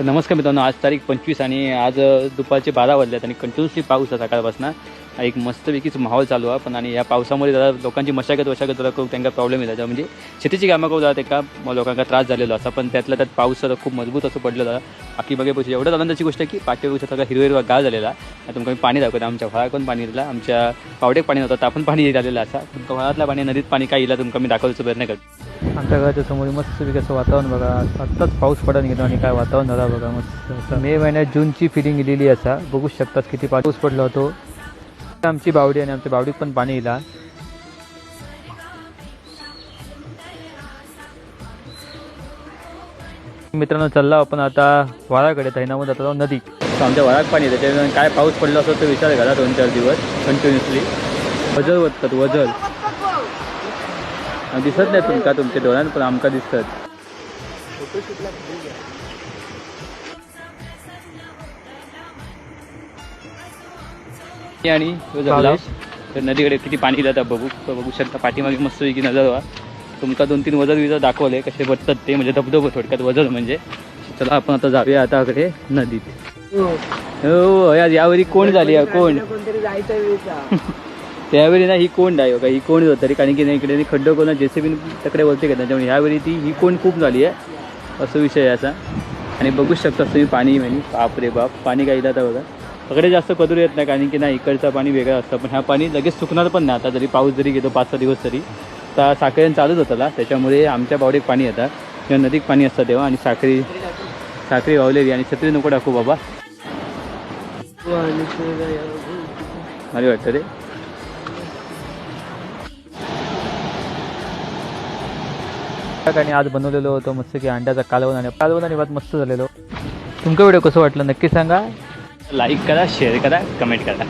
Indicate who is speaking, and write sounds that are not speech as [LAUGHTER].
Speaker 1: तर नमस्कार मित्रांनो आज तारीख पंचवीस आणि आज दुपारचे बारा वाजल्यात आणि कंटिन्युअसली पाऊस आहे सकाळपासून. एक मस्तपैकीच माहोल चालू आहे. पण आणि या पावसामध्ये जरा लोकांची मशागत वशागत जरा खूप त्यांना प्रॉब्लेम येतात म्हणजे शेतीची कामं करू जात का लोकांना त्रास झालेला असा. पण त्यातल्या त्यात पाऊस जरा खूप मजबूत असं पडलेलं बाकी बघे पैसे एवढंच आनंदाची गोष्ट आहे की पाठीवर सगळा हिरवा हिरवा गाळ झालेला आता तुमका पाणी दाखवता आमच्या फळात पण पाणी दिला आमच्या पावडेक पाणी नव्हतं आपण पाणी झालेलं असा. तुमच्या फळातल्या पाणी नदीत पाणी काय येईल तुमका मी दाखवायचा प्रयत्न करतो आमच्या घराच्या समोर मस्त असं वातावरण बघा. आत्ताच पाऊस पडत गेलो आणि काय वातावरण झाला बघा मस्त. असं मे महिन्यात जूनची फिलिंग गेलेली असा. बघू शकतात किती पाऊस पडला होतो. आमची बावडी आणि आमच्या बावडीत पण पाणी येला मित्रांनो चालला आपण आता वाराकडे तैनामध्ये जातो नदी आमच्या वारात पाणी येतं काय पाऊस पडला असतो तो विचार करा दोन चार दिवस कंटिन्युअसली वजल वततात वजल. आणि दिसत नाही तुमका तुमच्या डोळ्यात पण आमका दिसतात. आणि जगला तर नदीकडे किती पाणी जातं बघू. तर बघू शकता पाठीमागे मस्त की नजर व्हा तुमका दोन तीन वजर विजर दाखवले कसे बसतात ते म्हणजे धबधब थोडक्यात वजर म्हणजे. चला आपण आता जाऊया आता कडे नदीत. हो. यार यावेळी कोण झाली कोण?
Speaker 2: कोणतरी जायचं [LAUGHS]
Speaker 1: त्यावेळी ना ही कोण आहे बघा ही कोण होत तरी कारण की नाही इकडे खड्डं कोण जेसीबी तकडे वरती घेतात. त्यामुळे ह्यावेळी ती ही कोण खूप झाली आहे. असं विषय असा. आणि बघू शकता तुम्ही पाणी म्हणजे बाप रे बाप. पाणी काय आता बघा. वगैरे जास्त कदूर येत नाही कारण की नाही इकडचं पाणी वेगळं असतं. पण ह्या पाणी लगेच सुकणार पण नाही. आता जरी पाऊस जरी घेतो पाच सहा दिवस तरी तर साखरेन चालूच होतं त्याच्यामुळे आमच्या बावडीत पाणी येतं. किंवा नदीत पाणी असतं तेव्हा. आणि साखरी साखरी वावलेली आणि छत्री नको टाकू बाबा. भारी वाटतं रे. आणि आज बनवलेलो होतो मस्त की अंड्याचा कालवण आणि कालवण आणि भात मस्त झालेलो. तुमचा व्हिडिओ कसं वाटलं नक्की सांगा. लाईक करा शेअर करा कमेंट करा.